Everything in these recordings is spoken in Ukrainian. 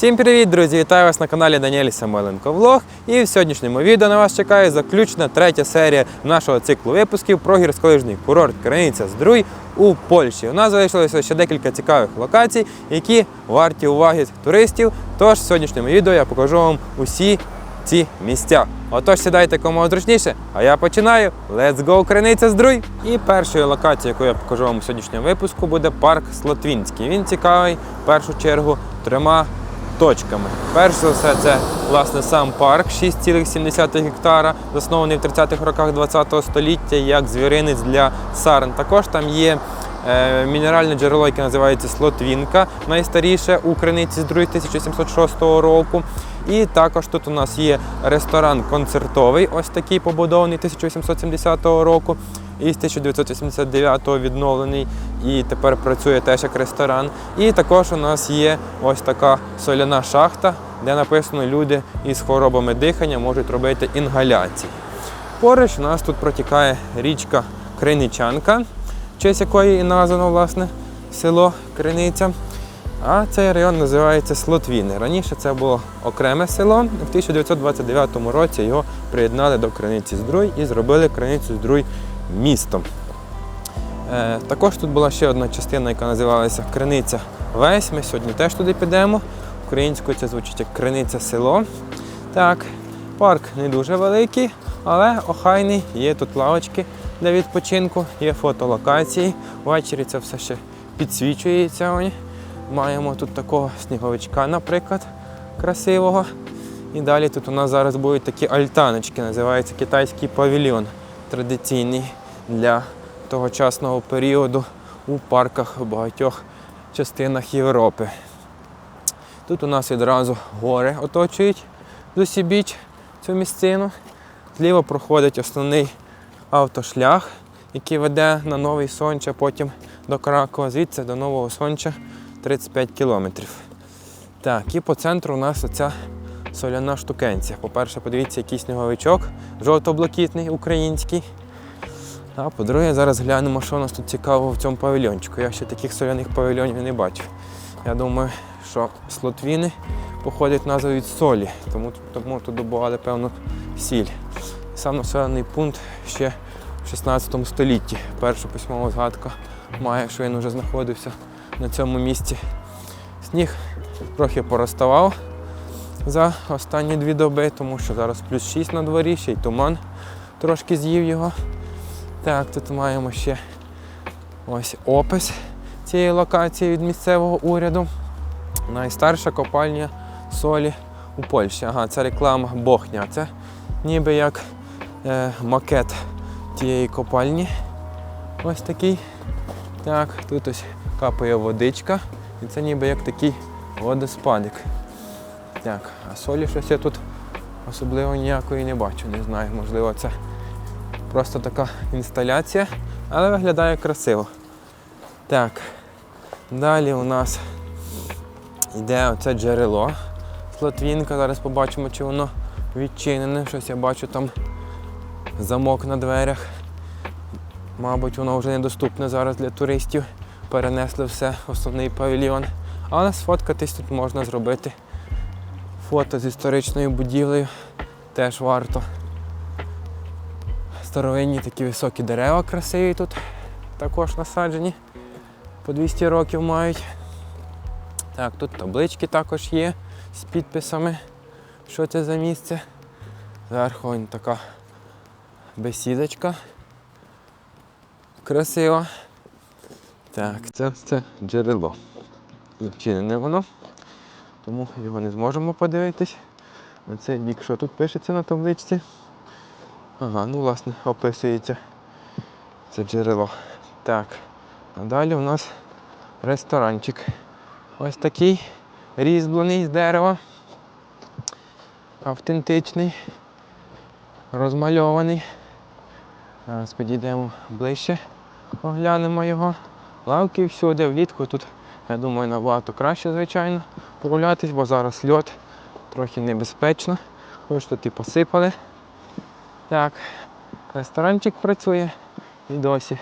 Всім привіт, друзі! Вітаю вас на каналі Даніель Самойленко Влог. І в сьогоднішньому відео на вас чекає заключна третя серія нашого циклу випусків про гірськолижний курорт Криниця Здруй у Польщі. У нас залишилося ще декілька цікавих локацій, які варті уваги туристів. Тож в сьогоднішньому відео я покажу вам усі ці місця. Отож, сідайте кому зручніше, а я починаю. Let's go, Криниця Здруй! І першою локацією, яку я покажу вам у сьогоднішньому випуску, буде парк Слотвінський. Він цікавий в першу чергу трьома точками. Перш за все, це власне сам парк 6,7 гектара, заснований в 30-х роках ХХ століття як звіринець для сарн. Також там є е, мінеральне джерело, яке називається Слотвінка, найстаріше у криниці з 1706 року. І також тут у нас є ресторан концертовий, ось такий побудований 1870 року. І з 1989-го відновлений і тепер працює теж як ресторан. І також у нас є ось така соляна шахта, де написано, люди із хворобами дихання можуть робити інгаляції. Поруч у нас тут протікає річка Криничанка, честь якої і названо власне село Криниця. А цей район називається Слотвіни. Раніше це було окреме село. В 1929 році його приєднали до Криниці Здруй і зробили Криницю Здруй містом. Е, також тут була ще одна частина, яка називалася Криниця Весь. Ми сьогодні теж туди підемо. Українською це звучить як Криниця село. Так, парк не дуже великий, але охайний. Є тут лавочки для відпочинку, є фотолокації. Ввечері це все ще підсвічується. Маємо тут такого сніговичка, наприклад, красивого. І далі тут у нас зараз будуть такі альтаночки, називається китайський павільйон, традиційний для тогочасного періоду у парках в багатьох частинах Європи. Тут у нас відразу гори оточують зусібіч цю місцину. Зліва проходить основний автошлях, який веде на Новий Сонч, а потім до Кракова, звідси до Нового Сонча 35 кілометрів. Так, і по центру у нас оця соляна штукенція. По-перше, подивіться, який сніговичок жовто-блакитний, український. А по-друге, зараз глянемо, що у нас тут цікавого в цьому павільйончику. Я ще таких соляних павільйонів не бачив. Я думаю, що слотвіни походять назва від солі, тому, тому тут добували певну сіль. Сам населений пункт ще в 16 столітті. Перша письмова згадка має, що він вже знаходився на цьому місці. Сніг трохи пороставав за останні дві доби, тому що зараз плюс 6 на дворі, ще й туман трошки з'їв його. Так, тут маємо ще ось опис цієї локації від місцевого уряду. Найстарша копальня солі у Польщі. Ага, це реклама Бохня. Це ніби як е, макет тієї копальні. Ось такий. Так, тут ось капає водичка. І це ніби як такий водоспадик. Так, а солі щось я тут особливо ніякої не бачу. Не знаю, можливо, це просто така інсталяція, але виглядає красиво. Так, далі у нас йде оце джерело. Слотвінка. Зараз побачимо, чи воно відчинене. Щось я бачу там замок на дверях. Мабуть, воно вже недоступне зараз для туристів. Перенесли все основний павільйон. Але сфоткатись тут можна зробити. Фото з історичною будівлею теж варто. Старовинні такі високі дерева красиві тут також насаджені. По 200 років мають. Так, тут таблички також є з підписами, що це за місце. Зверху ось така бесідочка. Красива. Так, це це джерело. Відчинене воно, тому його не зможемо подивитись. На цей бік, що тут пишеться на табличці. Ага, ну власне описується це джерело. Так, а далі у нас ресторанчик. Ось такий різьблений з дерева. Автентичний, розмальований. Зараз підійдемо ближче, оглянемо його. Лавки всюди, влітку тут, я думаю, набагато краще, звичайно, прогулятись, бо зараз льот трохи небезпечно. Хоч тут і посипали. Так, ресторанчик працює і досі.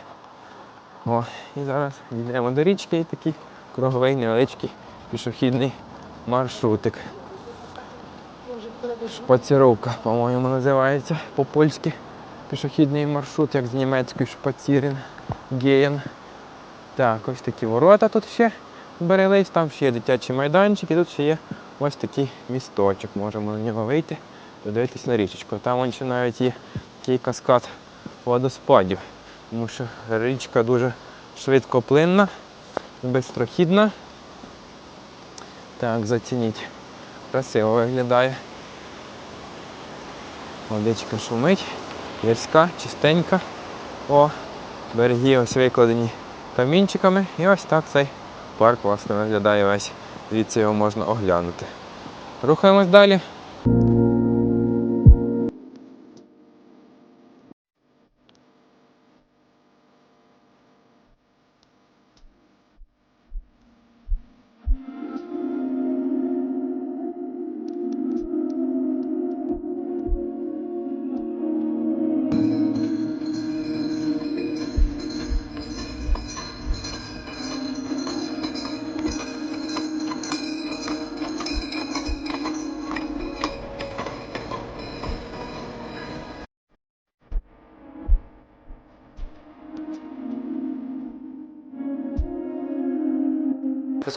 О, і зараз йдемо до річки і такий круговий невеличкий пішохідний маршрутик. Шпаціровка, по-моєму, називається по-польськи. Пішохідний маршрут, як з німецької шпацірин, геєн. Так, ось такі ворота тут ще берелись, там ще є дитячий майданчик і тут ще є ось такий місточок. Можемо на нього вийти, подивитись на річечку. Там ще навіть є такий каскад водоспадів, тому що річка дуже швидкоплинна, безпрохідна. Так, зацініть. Красиво виглядає. Водичка шумить, гірська, чистенька. О, береги ось викладені камінчиками. І ось так цей парк власне виглядає весь. Звідси його можна оглянути. Рухаємось далі.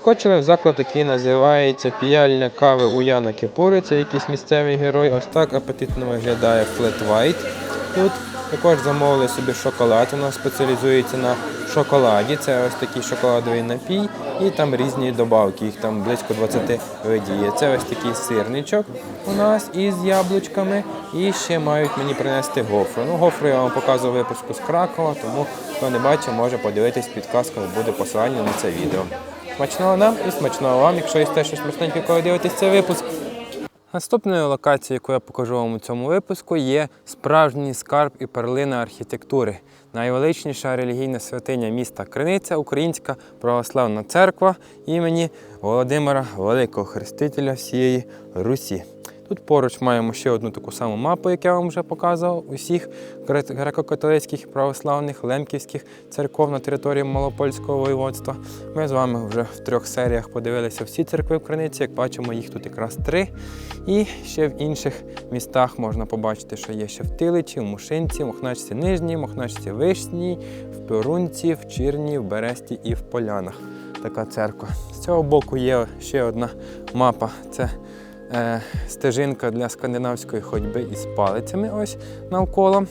Заскочили в заклад, який називається піяльня кави у Яна Кипури. Це якийсь місцевий герой. Ось так апетитно виглядає Flat White. Тут також замовили собі шоколад. Вона спеціалізується на шоколаді. Це ось такий шоколадовий напій, і там різні добавки. Їх там близько 20 видів є. Це ось такий сирничок у нас із яблучками. І ще мають мені принести гофру. Ну, гофру я вам показував випуску з Кракова, тому хто не бачив, може подивитись підказками, буде посилання на це відео. Смачного нам і смачного вам, якщо є те, що смачненько, коли дивитесь цей випуск. Наступною локацією, яку я покажу вам у цьому випуску, є справжній скарб і перлина архітектури. Найвеличніша релігійна святиня міста Криниця, Українська православна церква імені Володимира Великого Хрестителя всієї Русі. Тут поруч маємо ще одну таку саму мапу, як я вам вже показував, усіх греко-католицьких православних лемківських церков на території Малопольського воєводства. Ми з вами вже в трьох серіях подивилися всі церкви в Криниці. Як бачимо, їх тут якраз три. І ще в інших містах можна побачити, що є ще в Тиличі, в Мушинці, в Мохначці Нижній, Мохначці Вишній, в Перунці, в Чірні, в Бересті і в Полянах. Така церква. З цього боку є ще одна мапа. Це стежинка для скандинавської ходьби із палицями ось навколо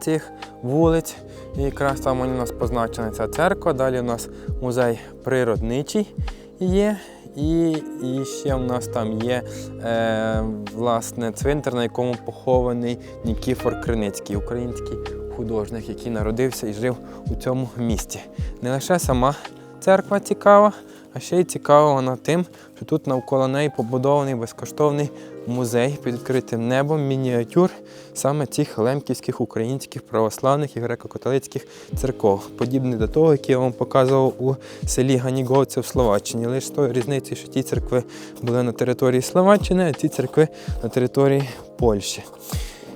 цих вулиць. І якраз там у нас позначена ця церква. Далі у нас музей природничий є. І, і ще у нас там є е, власне цвинтар, на якому похований Нікіфор Криницький, український художник, який народився і жив у цьому місті. Не лише сама церква цікава, а ще й цікава вона тим, що тут навколо неї побудований безкоштовний музей під відкритим небом, мініатюр саме цих лемківських українських православних і греко-католицьких церков, подібний до того, який я вам показував у селі Ганіговце в Словаччині. Лише з тою різницею, що ті церкви були на території Словаччини, а ці церкви на території Польщі.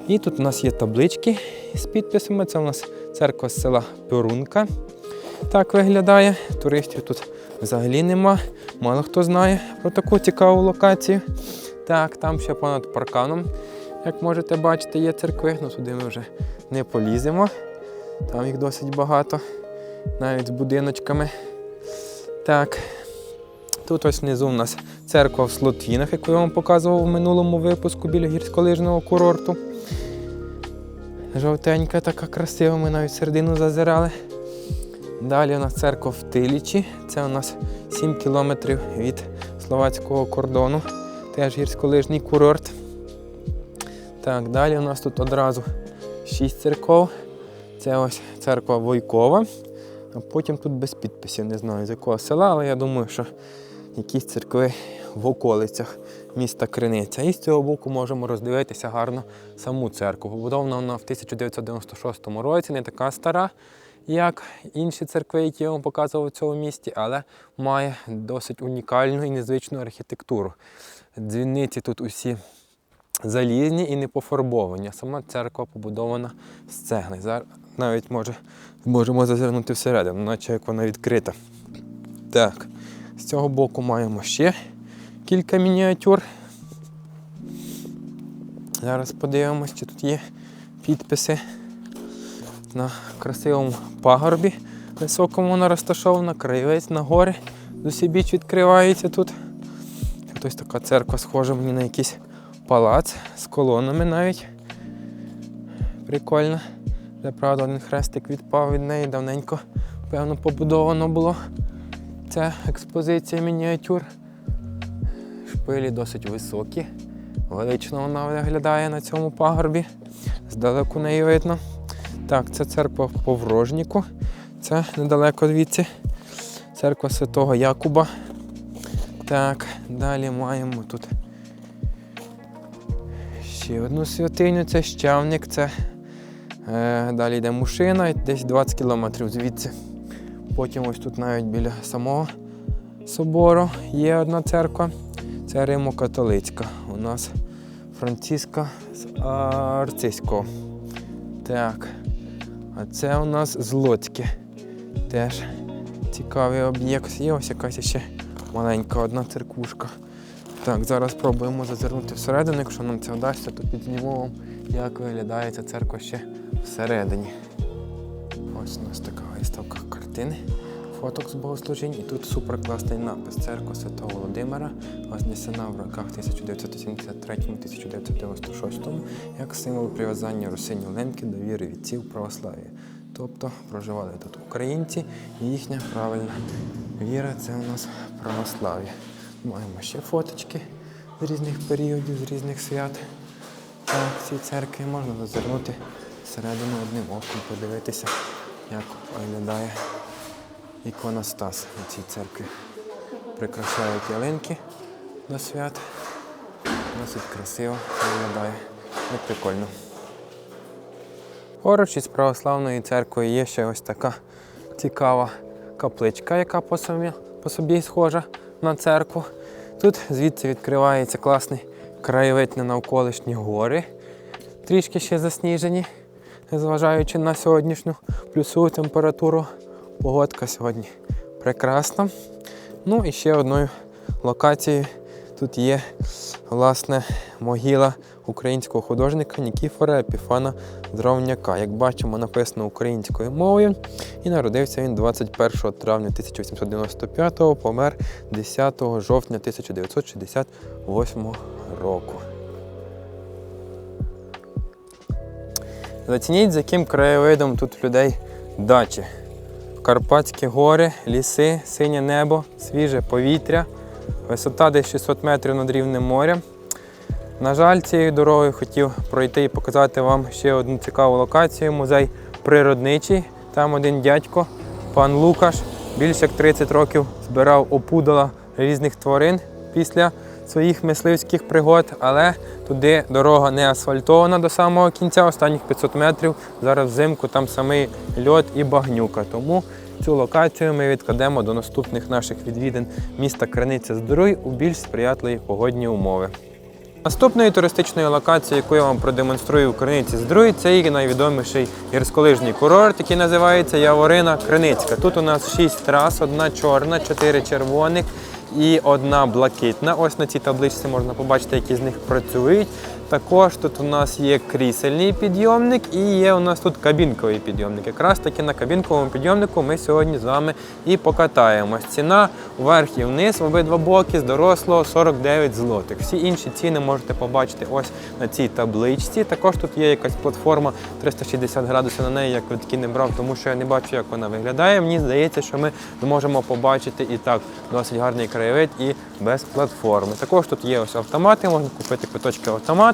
І тут у нас є таблички з підписами. Це у нас церква з села Перунка. Так виглядає. Туристів тут взагалі нема. Мало хто знає про таку цікаву локацію. Так, там ще понад парканом, як можете бачити, є церкви. Ну туди ми вже не поліземо. Там їх досить багато, навіть з будиночками. Так. Тут ось внизу у нас церква в Слотвінах, яку я вам показував в минулому випуску біля гірськолижного курорту. Жовтенька, така красива, ми навіть середину зазирали. Далі у нас церква в Тилічі. Це у нас 7 кілометрів від словацького кордону. Теж гірськолижний курорт. Так, далі у нас тут одразу 6 церков. Це ось церква Войкова. А потім тут без підписів, не знаю з якого села, але я думаю, що якісь церкви в околицях міста Криниця. І з цього боку можемо роздивитися гарно саму церкву. Побудована вона в 1996 році, не така стара, як інші церкви, які я вам показував у цьому місті, але має досить унікальну і незвичну архітектуру. Дзвіниці тут усі залізні і не пофарбовані. Сама церква побудована з цегли. Зараз навіть може, можемо зазирнути всередину, наче як вона відкрита. Так, з цього боку маємо ще кілька мініатюр. Зараз подивимось, чи тут є підписи на красивому пагорбі високому вона розташована, краєвець на гори усібіч відкривається тут. Ось така церква схожа мені на якийсь палац з колонами навіть. Прикольно. Де, правда, один хрестик відпав від неї, давненько, певно, побудовано було. Ця експозиція мініатюр. Шпилі досить високі. Велично вона виглядає на цьому пагорбі. Здалеку неї видно. Так, це церква в Поврожніку. Це недалеко звідси. Церква Святого Якуба. Так, далі маємо тут ще одну святиню, це щавник, це е, далі йде мушина, десь 20 кілометрів звідси. Потім ось тут навіть біля самого собору є одна церква. Це Римо-католицька. У нас Франциска з Арцизького. Так. А це у нас злотьки. Теж цікавий об'єкт. Є ось якась ще маленька одна церквушка. Так, зараз спробуємо зазирнути всередину. Якщо нам це вдасться, то вам, як виглядає ця церква ще всередині. Ось у нас така виставка картини, фоток з богослужінь. І тут суперкласний напис Церква Святого Володимира, вознесена в роках 1973-1996 як символ прив'язання русині Лемки до віри вітців православ'я. Тобто проживали тут українці, і їхня правильна віра це у нас православ'я. Маємо ще фоточки з різних періодів, з різних свят. В цій церкві можна зазирнути всередину одним оком, подивитися, як виглядає іконостас у цій церкві. Прикрашають ялинки до свят. Досить красиво виглядає. І прикольно. Поруч із православною церквою є ще ось така цікава капличка, яка по собі, по собі схожа на церкву. Тут звідси відкривається класний краєвид на навколишні гори, трішки ще засніжені, незважаючи на сьогоднішню плюсову температуру. Погодка сьогодні прекрасна. Ну і ще одною локацією тут є власне могила українського художника Нікіфора Епіфана Дровняка. Як бачимо, написано українською мовою. І народився він 21 травня 1895-го, помер 10 жовтня 1968 року. Зацініть, за яким краєвидом тут людей дачі. Карпатські гори, ліси, синє небо, свіже повітря, висота десь 600 метрів над рівнем моря. На жаль, цією дорогою хотів пройти і показати вам ще одну цікаву локацію музей природничий. Там один дядько, пан Лукаш, більше як 30 років збирав опудала різних тварин після своїх мисливських пригод, але туди дорога не асфальтована до самого кінця, останніх 500 метрів. Зараз взимку там самий льот і багнюка. Тому цю локацію ми відкладемо до наступних наших відвідин міста Криниця Здоруй у більш сприятливі погодні умови. Наступною туристичною локацією, яку я вам продемонструю у Криниці Здруй, це її найвідоміший гірськолижний курорт, який називається Яворина Криницька. Тут у нас шість трас, одна чорна, чотири червоних і одна блакитна. Ось на цій табличці можна побачити, які з них працюють. Також тут у нас є крісельний підйомник і є у нас тут кабінковий підйомник. Якраз таки на кабінковому підйомнику ми сьогодні з вами і покатаємось. Ціна вверх і вниз в обидва боки з дорослого 49 злотих. Всі інші ціни можете побачити ось на цій табличці. Також тут є якась платформа 360 градусів на неї, я квитки не брав, тому що я не бачу, як вона виглядає. Мені здається, що ми зможемо побачити і так досить гарний краєвид і без платформи. Також тут є ось автомати, можна купити квиточки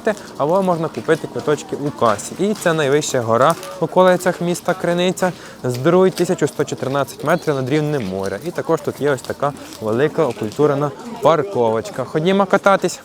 автомати, або можна купити квиточки у касі. І це найвища гора в околицях міста Криниця. з Здруй 1114 метрів над рівнем моря. І також тут є ось така велика окультурена парковочка. Ходімо кататись.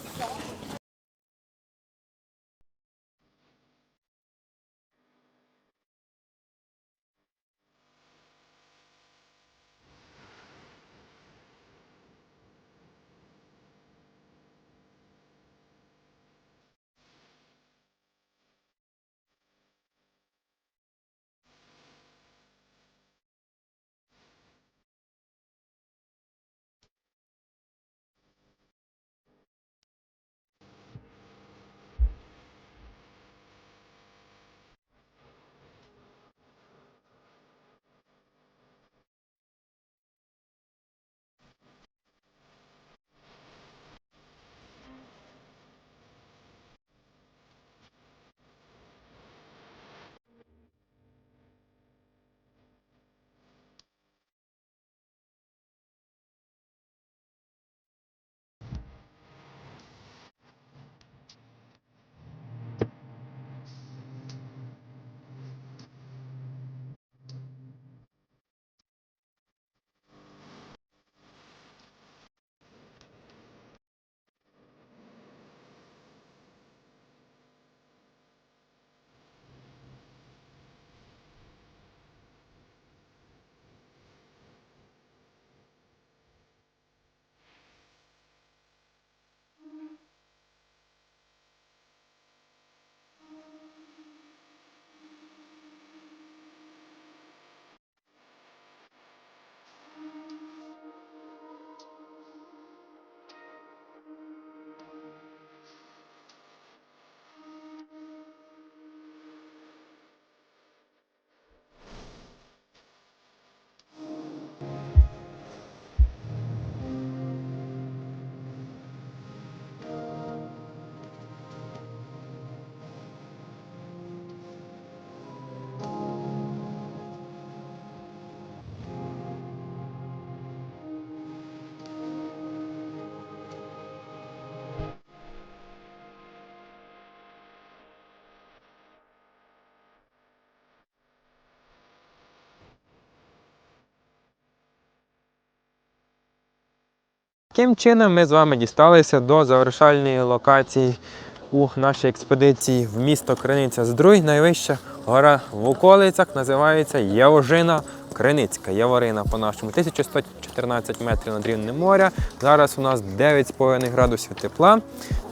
Таким чином ми з вами дісталися до завершальної локації у нашій експедиції в місто Криниця Здруй. Найвища гора в околицях називається Яворжина Криницька. Яворина по-нашому 1114 метрів над рівнем моря. Зараз у нас 9,5 градусів тепла.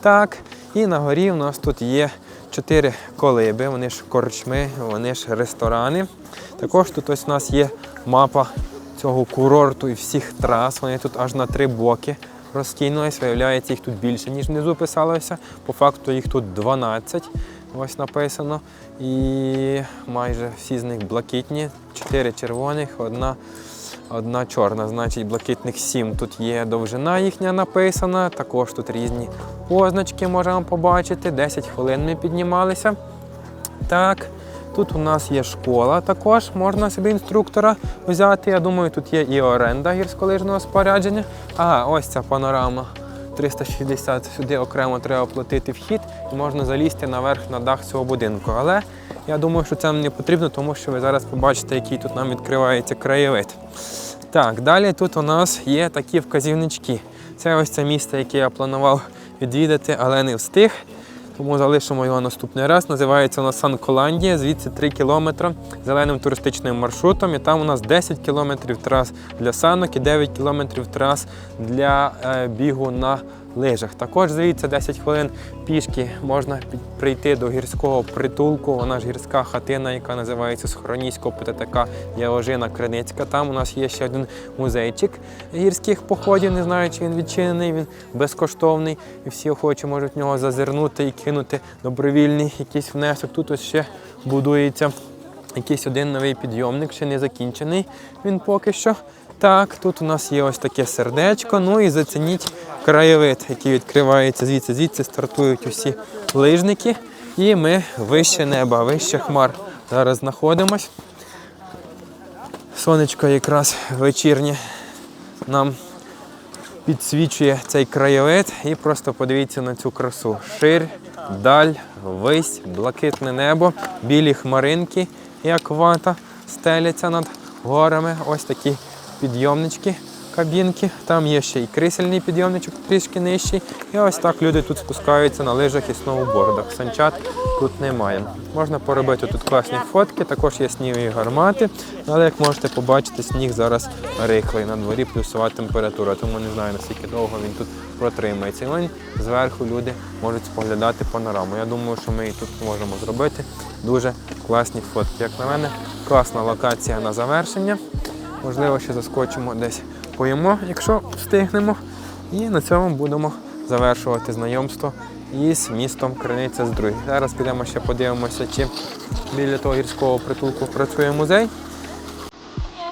Так, і на горі у нас тут є чотири колиби, вони ж корчми, вони ж ресторани. Також тут ось у нас є мапа цього курорту і всіх трас. Вони тут аж на три боки розкинулись. Виявляється, їх тут більше, ніж внизу писалося. По факту їх тут 12. Ось написано. І майже всі з них блакитні, чотири червоних, одна. Одна чорна, значить блакитних 7. Тут є довжина їхня написана. Також тут різні позначки можемо побачити. 10 хвилин ми піднімалися. Так, тут у нас є школа також, можна собі інструктора взяти. Я думаю, тут є і оренда гірськолижного спорядження. Ага, ось ця панорама. 360 сюди окремо треба платити вхід і можна залізти наверх на дах цього будинку. Але я думаю, що це не потрібно, тому що ви зараз побачите, який тут нам відкривається краєвид. Так, далі тут у нас є такі вказівнички. Це ось це місце, яке я планував відвідати, але не встиг. Тому залишимо його наступний раз. Називається воно Сан-Коландія, звідси 3 кілометри зеленим туристичним маршрутом. І там у нас 10 кілометрів трас для санок і 9 кілометрів трас для е, бігу на лижах. Також звідси 10 хвилин пішки можна прийти до гірського притулку. Вона ж гірська хатина, яка називається Схороніського ПТТК Яложина Криницька. Там у нас є ще один музейчик гірських походів. Не знаю, чи він відчинений, він безкоштовний. І всі охочі можуть в нього зазирнути і кинути добровільний якийсь внесок. Тут ось ще будується якийсь один новий підйомник, ще не закінчений він поки що. Так, тут у нас є ось таке сердечко. Ну і зацініть краєвид, який відкривається звідси. Звідси стартують усі лижники. І ми вище неба, вище хмар. Зараз знаходимось. Сонечко якраз вечірнє нам підсвічує цей краєвид і просто подивіться на цю красу. Шир, даль, вись, блакитне небо, білі хмаринки, як вата, стеляться над горами. Ось такі підйомнички, кабінки. Там є ще і крисельний підйомничок трішки нижчий. І ось так люди тут спускаються на лижах і сноубордах. Санчат тут немає. Можна поробити тут класні фотки, також є снігові гармати. Але як можете побачити, сніг зараз рихлий на дворі, плюсова температура, тому не знаю наскільки довго він тут протримається. І вон зверху люди можуть споглядати панораму. Я думаю, що ми і тут можемо зробити дуже класні фотки. Як на мене, класна локація на завершення. Можливо, ще заскочимо десь поїмо, якщо встигнемо. І на цьому будемо завершувати знайомство із містом Криниця з Другі. Зараз підемо ще подивимося, чи біля того гірського притулку працює музей.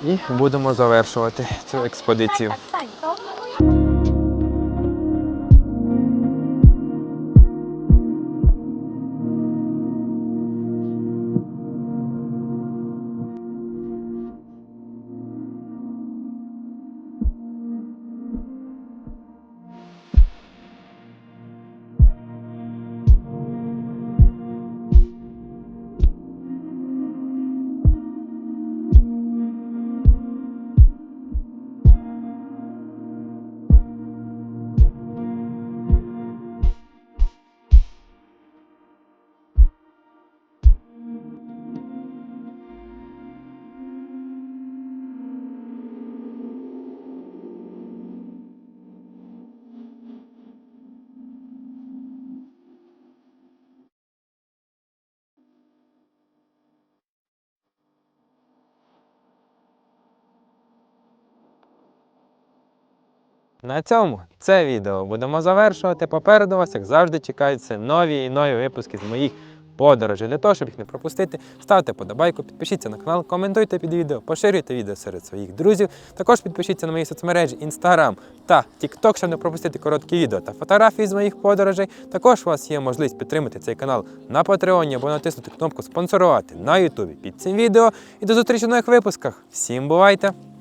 І будемо завершувати цю експедицію. На цьому це відео будемо завершувати. Попереду вас, як завжди, чекаються нові і нові випуски з моїх подорожей. Для того, щоб їх не пропустити, ставте подобайку, підпишіться на канал, коментуйте під відео, поширюйте відео серед своїх друзів. Також підпишіться на мої соцмережі Instagram та TikTok, щоб не пропустити короткі відео та фотографії з моїх подорожей. Також у вас є можливість підтримати цей канал на Патреоні або натиснути кнопку спонсорувати на Ютубі під цим відео. І до зустрічі в нових випусках. Всім бувайте!